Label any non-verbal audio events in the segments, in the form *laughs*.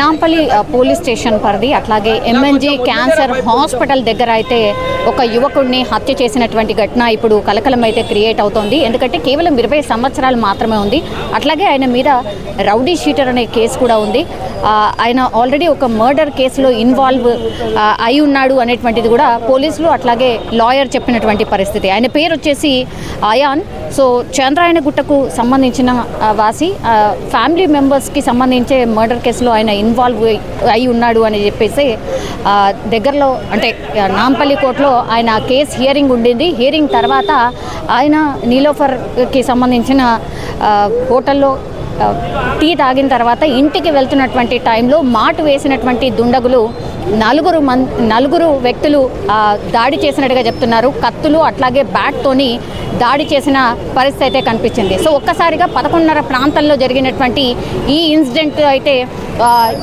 Nampally police station పరిధి అట్లాగే MNJ cancer hospital దగ్గర అయితే ఒక యువకుడిని హత్య చేసినటువంటి ఘటన ఇప్పుడు కలకలం అయితే క్రియేట్ అవుతోంది. ఎందుకంటే కేవలం ఇరవై సంవత్సరాలు మాత్రమే ఉంది. అట్లాగే ఆయన మీద రౌడీ షీటర్ అనే కేసు కూడా ఉంది. ఆయన ఆల్రెడీ ఒక మర్డర్ కేసులో ఇన్వాల్వ్ అయి ఉన్నాడు అనేటువంటిది కూడా పోలీసులు అట్లాగే లాయర్ చెప్పినటువంటి పరిస్థితి. ఆయన పేరు వచ్చేసి అయాన్. సో చంద్రాయణ గుట్టకు సంబంధించిన వాసి ఫ్యామిలీ మెంబర్స్కి సంబంధించే మర్డర్ కేసులో ఆయన ఇన్వాల్వ్ అయి ఉన్నాడు అని చెప్పేసి దగ్గరలో అంటే నాంపల్లి కోర్టులో ఆయన కేసు హియరింగ్ ఉండింది. హియరింగ్ తర్వాత ఆయన నీలోఫర్కి సంబంధించిన హోటల్లో టీ తాగిన తర్వాత ఇంటికి వెళ్తున్నటువంటి టైంలో మాటు వేసినటువంటి దుండగులు నలుగురు మన్ నలుగురు వ్యక్తులు దాడి చేసినట్టుగా చెప్తున్నారు. కత్తులు అట్లాగే బ్యాట్తోని దాడి చేసిన పరిస్థితి అయితే కనిపించింది. సో ఒక్కసారిగా పదకొండున్నర ప్రాంతంలో జరిగినటువంటి ఈ ఇన్సిడెంట్ అయితే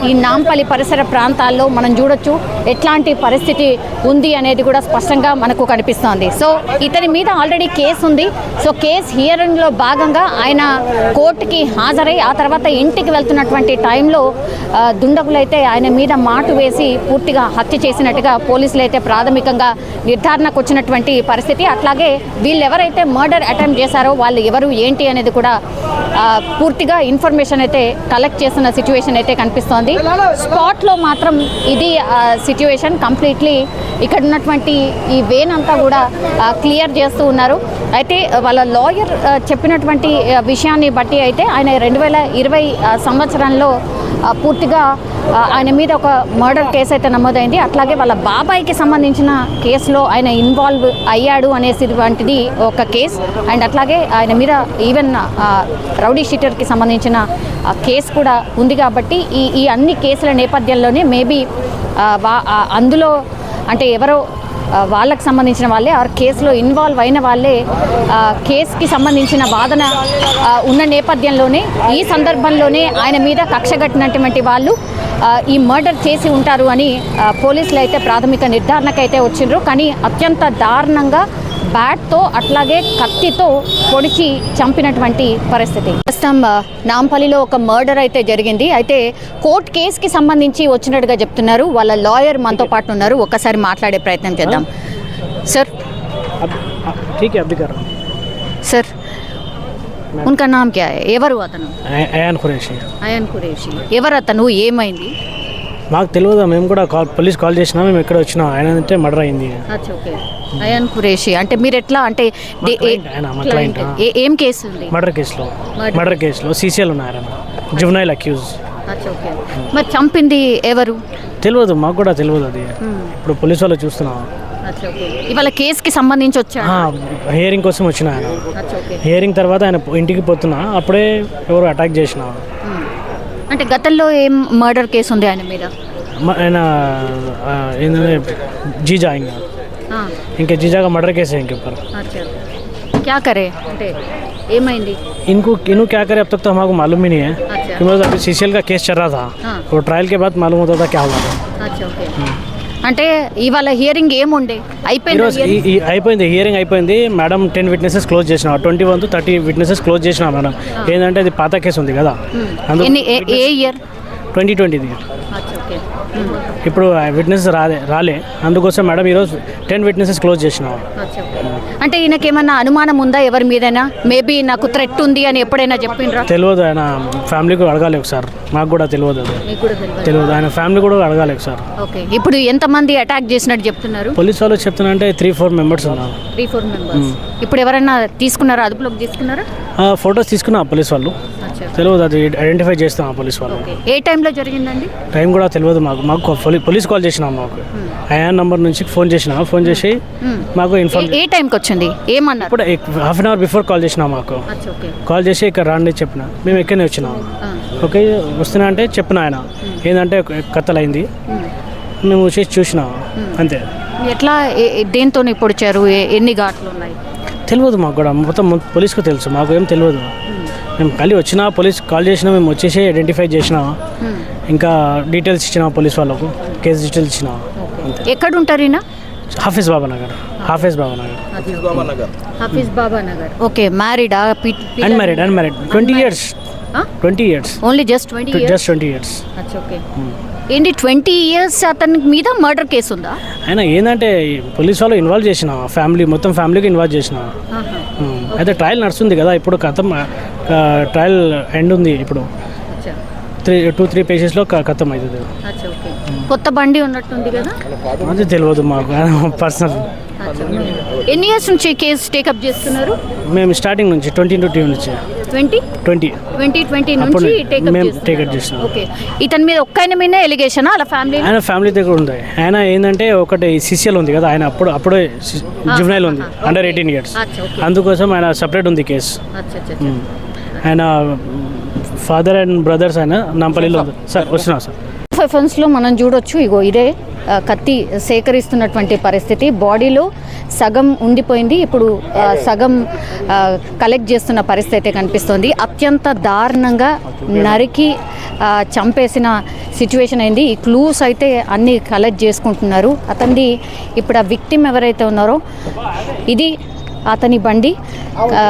ఈ నాంపల్లి పరిసర ప్రాంతాల్లో మనం చూడొచ్చు. ఎట్లాంటి పరిస్థితి ఉంది అనేది కూడా స్పష్టంగా మనకు కనిపిస్తోంది. సో ఇతని మీద ఆల్రెడీ కేసు ఉంది సో కేసు హియరింగ్లో భాగంగా ఆయన కోర్టుకి హాజరు ఆ తర్వాత ఇంటికి వెళ్తున్నటువంటి టైంలో దుండగులు దుండగులైతే ఆయన మీద మాటు వేసి పూర్తిగా హత్య చేసినట్టుగా పోలీసులు అయితే ప్రాథమికంగా నిర్ధారణకు వచ్చినటువంటి పరిస్థితి. అట్లాగే వీళ్ళు ఎవరైతే మర్డర్ అటెంప్ట్ చేశారో వాళ్ళు ఎవరు ఏంటి అనేది కూడా పూర్తిగా ఇన్ఫర్మేషన్ అయితే కలెక్ట్ చేస్తున్న సిచ్యువేషన్ అయితే కనిపిస్తోంది. స్పాట్లో మాత్రం ఇది సిచ్యువేషన్ కంప్లీట్లీ ఇక్కడ ఉన్నటువంటి ఈ వేన్ అంతా కూడా క్లియర్ చేస్తూ ఉన్నారు. అయితే వాళ్ళ లాయర్ చెప్పినటువంటి విషయాన్ని బట్టి అయితే ఆయన రెండు వేల ఇరవై సంవత్సరంలో పూర్తిగా ఆయన మీద ఒక మర్డర్ కేసు అయితే నమోదైంది. అట్లాగే వాళ్ళ బాబాయ్కి సంబంధించిన కేసులో ఆయన ఇన్వాల్వ్ అయ్యాడు అనేసిటువంటిది ఒక కేసు. అండ్ అట్లాగే ఆయన మీద ఈవెన్ రౌడీ షీటర్కి సంబంధించిన కేసు కూడా ఉంది కాబట్టి ఈ ఈ అన్ని కేసుల నేపథ్యంలోనే మేబీ అందులో అంటే ఎవరో వాళ్ళకు వాళ్ళకి సంబంధించిన వాళ్ళే ఆ కేసులో ఇన్వాల్వ్ అయిన వాళ్ళే కేసుకి సంబంధించిన వాదన ఉన్న నేపథ్యంలోనే ఈ సందర్భంలోనే ఆయన మీద కక్ష కట్టినటువంటి వాళ్ళు ఈ మర్డర్ చేసి ఉంటారు అని పోలీసులు అయితే ప్రాథమిక నిర్ధారణకైతే వచ్చిండ్రు. కానీ అత్యంత దారుణంగా బ్యాట్తో అట్లాగే కత్తితో పొడిచి చంపినటువంటి పరిస్థితి. ప్రస్తుతం నాంపల్లిలో ఒక మర్డర్ అయితే జరిగింది. అయితే కోర్టు కేసుకి సంబంధించి వచ్చినట్టుగా చెప్తున్నారు. వాళ్ళ లాయర్ మనతో పాటు ఉన్నారు. ఒకసారి మాట్లాడే ప్రయత్నం చేద్దాం. సార్. సార్ ఉన్కా క్యా ఎవరు అతను? అయాన్ కురేషి అయాన్ ఎవరు అతను? ఏమైంది? మాకు తెలియదు మేము కూడా కాల్ పోలీస్ కాల్ చేసినా మేము ఎక్కడ వచ్చినాం. ఆయన అంటే మర్డర్ అయింది. అయన్ కురేషి అంటే మీరు ఎట్లా అంటే ఏ- కేసు మర్డర్ కేసులో. మర్డర్ కేసులో సీసీఎల్ ఉన్నారు ఆయన జువనైల్ అక్యూజ్ మరి చంపింది ఎవరు? తెలియదు మాకు కూడా తెలియదు అది. ఇప్పుడు పోలీస్ వాళ్ళు చూస్తున్నాం. ఇవాళ కేసుకి సంబంధించి వచ్చా? హియరింగ్ కోసం వచ్చిన ఆయన. హియరింగ్ తర్వాత ఆయన ఇంటికి పోతున్నా. అప్పుడే ఎవరు అటాక్ చేసిన. మ్మ్. అంటే గతంలో ఏం మర్డర్ కేసు ఉంది ఆయన మీద మ- ఆయన ఆ, ఏంటంటే జీజా ఇంకా ఆ, ఇంకా జీజాగా మర్డర్ కేసు ఇంక ऊपर అచ్చా క్యా కరే అంటే ఏమైంది इनको इन्हों क्या करे अब तक तो हमको मालूम ही नहीं है अच्छा क्योंकि अभी सीसीएल का केस चल रहा था हाँ। तो ट्रायल के बाद मालूम होता था क्या हुआ था అచ్చా ఓకే అంటే ఇవాళ హియరింగ్ ఏముండే? అయిపోయింది అయిపోయింది హియరింగ్ అయిపోయింది. మేడం టెన్ విట్నెసెస్ క్లోజ్ చేసిన. Twenty one thirty witnesses close చేసిన మేడం ఏంటంటే అది పాత కేసు ఉంది కదా. ఏ- ఇయర్ ట్వంటీ ట్వంటీది ఇప్పుడు విట్నెస్ రాలే రాలే. అందుకోసం మేడం ఈరోజు టెన్ విట్నెసెస్ క్లోజ్ చేసిన. అంటే ఈయనకి ఏమన్నా అనుమానం ఉందా? ఎవరి మీదైనా? మేబీ నాకు థ్రెట్ ఉంది అని ఎప్పుడైనా చెప్పిండ్రా? తెలియదు ఆయన ఫ్యామిలీకి అడగాలి ఒకసారి. మాకు కూడా తెలియదు. తెలియదు ఆయన ఫ్యామిలీ కూడా అడగాలి ఒకసారి. ఓకే. ఇప్పుడు ఎంతమంది అటాక్ చేసినట్టు చెప్తున్నారు? పోలీస్ వాళ్ళు చెప్తున్నా త్రీ ఫోర్ మెంబర్స్ ఉన్నారు. త్రీ ఫోర్ మెంబర్స్ ఇప్పుడు ఎవరైనా తీసుకున్నారా? అదుపులోకి తీసుకున్నారా? ఫొటోస్ తీసుకున్నా పోలీస్ వాళ్ళు. తెలియదు అది ఐడెంటిఫై చేస్తాం ఆ పోలీస్ వాళ్ళు. ఏ టైంలో జరిగిందండి? టైం కూడా తెలియదు మాకు. మాకు పోలీ- పోలీస్ కాల్ చేసినాం మాకు. అయా నంబర్ నుంచి ఫోన్ చేసినా. ఫోన్ చేసి మ్మ్. మాకు ఇన్ఫార్మ్ ఏ- టైంకి వచ్చింది? ఏమన్నారు? ఇప్పుడు half an hour before call చేసినాం మాకు. కాల్ చేసి ఇక్కడ రాండి చెప్పిన. మేము ఎక్కడనే వచ్చినాం. ఆ. ఓకే వస్తున్నా అంటే చెప్పిన ఆయన. ఏంటంటే కత్తలైంది మ్మ్. వచ్చేసి చూసినాం. అంతే. ఎట్లా దేంతో పొడిచారు? ఎన్ని ఘాట్లు ఉన్నాయి? తెలియదు మాకు కూడా. మొత్తం పోలీస్కు తెలుసు. మాకు ఏం తెలియదు. మేము కలిసి వచ్చినా పోలీస్ కాల్ చేసినా మేము వచ్చేసి ఐడెంటిఫై చేసినా మ్మ్. ఇంకా డీటెయిల్స్ ఇచ్చినా పోలీస్ వాళ్ళకు కేసు డీటెయిల్స్ ఇచ్చిన. ఎక్కడ ఉంటారు Hafeez Baba Nagar. Hafeez Baba Nagar. Hafeez Baba Nagar. Okay మ్యారీడా unmarried unmarried twenty years twenty years only just twenty just twenty years okay ఏంటి ట్వంటీ ఇయర్స్ అతని మీద మర్డర్ కేసు ఉందా? అయినా ఏంటంటే పోలీస్ వాళ్ళు ఇన్వాల్వ్ చేసిన ఫ్యామిలీ మొత్తం ఫ్యామిలీకి ఇన్వాల్వ్ చేసిన. అయితే ట్రయల్ నడుస్తుంది కదా ఇప్పుడు కథం ట్రయల్ ఎండ్ ఉంది ఇప్పుడు. త్రీ టూ త్రీ పేజెస్లో కథం అవుతుంది కొత్త బండి ఉన్నట్టుంది కదా? అది తెలియదు మాకు *laughs* పర్సనల్ ఎన్ని ఇయర్స్ నుంచి కేసు టేకప్ చేస్తున్నారు? మేము స్టార్టింగ్ నుంచి ట్వంటీ ట్వంటీ నుంచి. ట్వంటీ? ట్వంటీ. ట్వంటీ ట్వంటీ నుంచి టేకప్ చేస్తున్నాం. ఓకే ఇతని మీద ఒక్క ఆయన మీద ఎలిగేషన్ అలా ఫ్యామిలీ ఆయన ఫ్యామిలీ దగ్గర ఉంది. ఆయన ఏంటంటే ఒకటి సిసిఎల్ ఉంది కదా ఆయన అప్పుడు అప్పుడే జువనైల్ ఉంది అండర్ ఎయిటీన్ ఇయర్స్. అందుకోసం ఆయన సపరేట్ ఉంది కేసు. ఆయన ఫాదర్ అండ్ బ్రదర్స్ ఆయన నాంపల్లిలో ఉంది. సార్ వచ్చినా సార్ ఫెఫన్స్లో మనం చూడొచ్చు ఇగో ఇదే కత్తి సేకరిస్తున్నటువంటి పరిస్థితి. బాడీలో సగం ఉండిపోయింది. ఇప్పుడు సగం కలెక్ట్ చేస్తున్న పరిస్థితి అయితే కనిపిస్తుంది. అత్యంత దారుణంగా నరికి చంపేసిన సిచ్యువేషన్ అయింది. ఈ క్లూస్ అయితే అన్నీ కలెక్ట్ చేసుకుంటున్నారు. అతనిది ఇప్పుడు ఆ విక్టిమ్ ఎవరైతే ఉన్నారో ఇది అతని బండి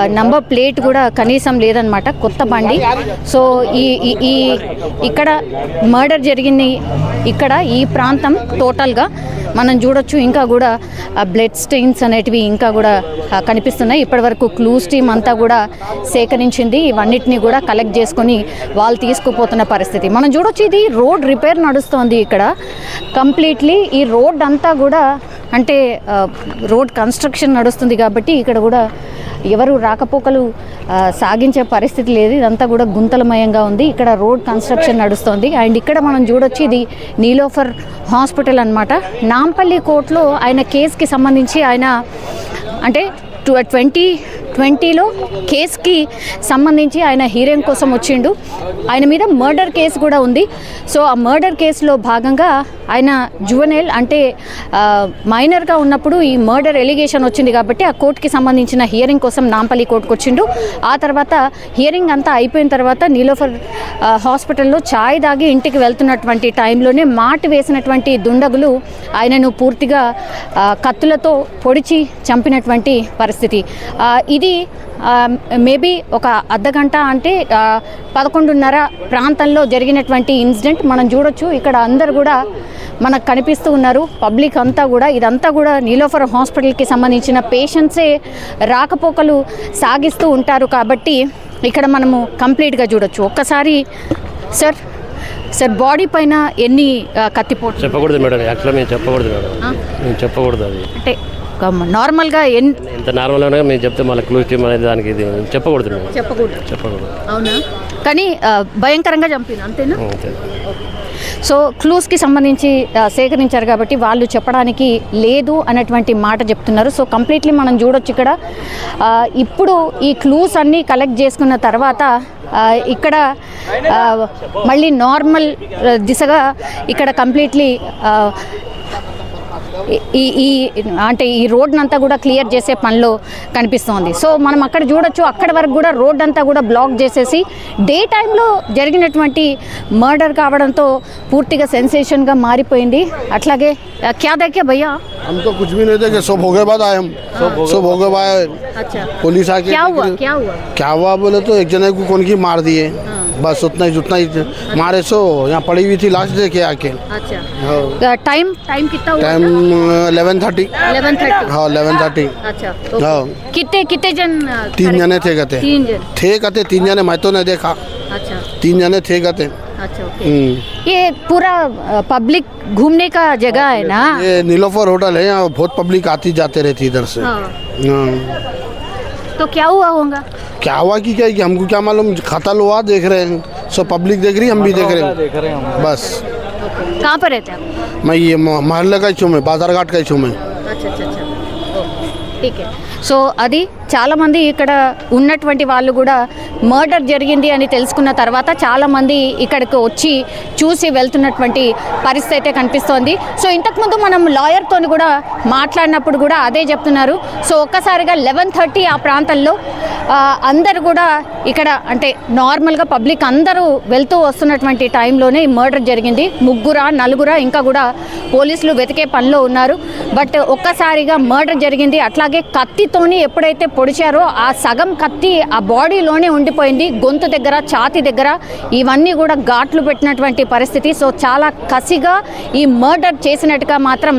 నంబర్ ప్లేట్ కూడా కనీసం లేదనమాట కొత్త బండి. సో ఈ ఈ- ఇక్కడ మర్డర్ జరిగింది. ఇక్కడ ఈ ప్రాంతం టోటల్గా మనం చూడొచ్చు. ఇంకా కూడా బ్లడ్ స్టెయిన్స్ అనేటివి ఇంకా కూడా కనిపిస్తున్నాయి. ఇప్పటివరకు క్లూస్ టీమ్ అంతా కూడా సేకరించింది. ఇవన్నిటిని కూడా కలెక్ట్ చేసుకొని వాళ్ళు తీసుకుపోతున్న పరిస్థితి. మనం చూడొచ్చు ఇది రోడ్ రిపేర్ నడుస్తోంది ఇక్కడ. కంప్లీట్లీ ఈ రోడ్ అంతా కూడా అంటే రోడ్ కన్స్ట్రక్షన్ నడుస్తుంది కాబట్టి ఇక్కడ కూడా ఎవరు రాకపోకలు సాగించే పరిస్థితి లేదు. ఇదంతా కూడా గుంతలమయంగా ఉంది. ఇక్కడ రోడ్ కన్స్ట్రక్షన్ నడుస్తుంది. అండ్ ఇక్కడ మనం చూడొచ్చు ఇది నీలోఫర్ హాస్పిటల్ అనమాట నాంపల్లి కోర్టులో ఆయన కేసుకి సంబంధించి ఆయన అంటే ట్వంటీ ట్వంటీలో కేసుకి సంబంధించి ఆయన హీరోయిన్ కోసం వచ్చిండు. ఆయన మీద మర్డర్ కేసు కూడా ఉంది. సో ఆ మర్డర్ కేసులో భాగంగా ఆయన జువెనైల్ అంటే మైనర్గా ఉన్నప్పుడు ఈ మర్డర్ ఎలిగేషన్ వచ్చింది కాబట్టి ఆ కోర్టుకి సంబంధించిన హియరింగ్ కోసం నాంపల్లి కోర్టుకు వచ్చిండు. ఆ తర్వాత హియరింగ్ అంతా అయిపోయిన తర్వాత నీలోఫర్ హాస్పిటల్లో ఛాయ్ దాగి ఇంటికి వెళ్తున్నటువంటి టైంలోనే మాట వేసినటువంటి దుండగులు ఆయనను పూర్తిగా కత్తులతో పొడిచి చంపినటువంటి పరిస్థితి. ఇది ఇది మేబీ ఒక అర్ధగంట అంటే ఆ, పదకొండున్నర ప్రాంతంలో జరిగినటువంటి ఇన్సిడెంట్ మనం చూడొచ్చు. ఇక్కడ అందరు కూడా మనకు కనిపిస్తూ ఉన్నారు. పబ్లిక్ అంతా కూడా ఇదంతా కూడా నీలోఫర్ హాస్పిటల్కి సంబంధించిన పేషెంట్సే రాకపోకలు సాగిస్తూ ఉంటారు కాబట్టి ఇక్కడ మనము కంప్లీట్గా చూడొచ్చు. ఒక్కసారి సార్ సార్ బాడీ పైన ఎన్ని ఆ, కత్తిపోట్లు? చెప్పకూడదు మేడం యాక్చువల్గా మేము చెప్పకూడదు మేడం? మేము చెప్పకూడదు అది. అంటే నార్మల్గా ఎన్ ఎంత నార్మల్గా మేము చెప్తే మళ్ళీ క్లూస్ టీమ్ అనేది దానికి ఇది చెప్పకూడదు చెప్పకూడదు. చెప్పకూడదు. అవునా? కానీ భయంకరంగా చంపిన అంతేనా? అంతే. సో క్లూస్కి సంబంధించి సేకరించారు కాబట్టి వాళ్ళు చెప్పడానికి లేదు అన్నటువంటి మాట చెప్తున్నారు. సో కంప్లీట్లీ మనం చూడొచ్చు ఇక్కడ. ఇప్పుడు ఈ క్లూస్ అన్నీ కలెక్ట్ చేసుకున్న తర్వాత ఇక్కడ మళ్ళీ నార్మల్ దిశగా ఇక్కడ కంప్లీట్లీ ఈ ఈ అంటే ఈ రోడ్ని అంతా కూడా క్లియర్ చేసే పనిలో కనిపిస్తోంది సో మనం అక్కడ చూడొచ్చు అక్కడ వరకు కూడా రోడ్ అంతా కూడా బ్లాక్ చేసేసి డే టైంలో జరిగినటువంటి మర్డర్ కావడంతో పూర్తిగా సెన్సేషన్గా మారిపోయింది అట్లాగే ఆ, క్యా దేకే భయ్యా हम तो कुछ भी नहीं देखे सब हो गए बाद आए हम सब हो गए बाद अच्छा पुलिस आके क्या हुआ क्या हुआ क्या हुआ बोले तो एक जने को कौन की मार दिए बस उतना ही उतना ही मारे सो यहाँ पड़ी हुई थी लास्ट देखे आके। अच्छा। हाँ, टाइम टाइम कितना हुआ? Time eleven thirty eleven thirty हाँ इलेवन थर्टी अच्छा हाँ। कितने कितने जन तीन जने थे कहते। तीन जन। थे कहते तीन जने मैं तो नहीं देखा। अच्छा। तीन जने थे कहते। अच्छा ओके। हम्म। ये पूरा पब्लिक घूमने का जगह है ना? ये नीलोफर होटल है यहाँ बहुत पब्लिक आती जाते रहती इधर से। हाँ। हाँ। तो क्या हुआ होगा? क्या हुआ कि क्या हमको क्या मालूम खाता लोहा देख रहे हैं सो पब्लिक देख रही हम भी देख रहे हैं। देख रहे हैं बस। कहाँ पर रहते हैं मैं ये मोहल्ले का ही छू में बाज़ार घाट का ही छू में। अच्छा अच्छा अच्छा। ठीक है। सो अदी చాలామంది ఇక్కడ ఉన్నటువంటి వాళ్ళు కూడా మర్డర్ జరిగింది అని తెలుసుకున్న తర్వాత చాలామంది ఇక్కడికి వచ్చి చూసి వెళ్తున్నటువంటి పరిస్థితి అయితే కనిపిస్తోంది. సో ఇంతకుముందు మనం లాయర్తో కూడా మాట్లాడినప్పుడు కూడా అదే చెప్తున్నారు. సో ఒక్కసారిగా లెవెన్ థర్టీ ఆ ప్రాంతంలో అందరు కూడా ఇక్కడ అంటే నార్మల్గా పబ్లిక్ అందరూ వెళ్తూ వస్తున్నటువంటి టైంలోనే ఈ మర్డర్ జరిగింది. ముగ్గురా నలుగురా ఇంకా కూడా పోలీసులు వెతికే పనిలో ఉన్నారు. బట్ ఒక్కసారిగా మర్డర్ జరిగింది. అట్లాగే కత్తితోని ఎప్పుడైతే పొడిచారో ఆ సగం కత్తి ఆ బాడీలోనే ఉండిపోయింది. గొంతు దగ్గర ఛాతి దగ్గర ఇవన్నీ కూడా ఘాట్లు పెట్టినటువంటి పరిస్థితి. సో చాలా కసిగా ఈ మర్డర్ చేసినట్టుగా మాత్రం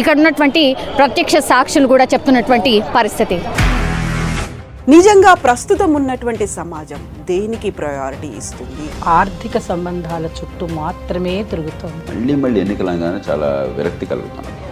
ఇక్కడ ఉన్నటువంటి ప్రత్యక్ష సాక్షులు కూడా చెప్తున్నటువంటి పరిస్థితి. నిజంగా ప్రస్తుతం ఉన్నటువంటి సమాజం దేనికి ప్రయారిటీ ఇస్తుంది? ఆర్థిక సంబంధాల చుట్టూ మాత్రమే తిరుగుతోంది. మళ్ళీ మళ్ళీ ఎన్నికలంగానే చాలా విరక్తి కలుగుతాను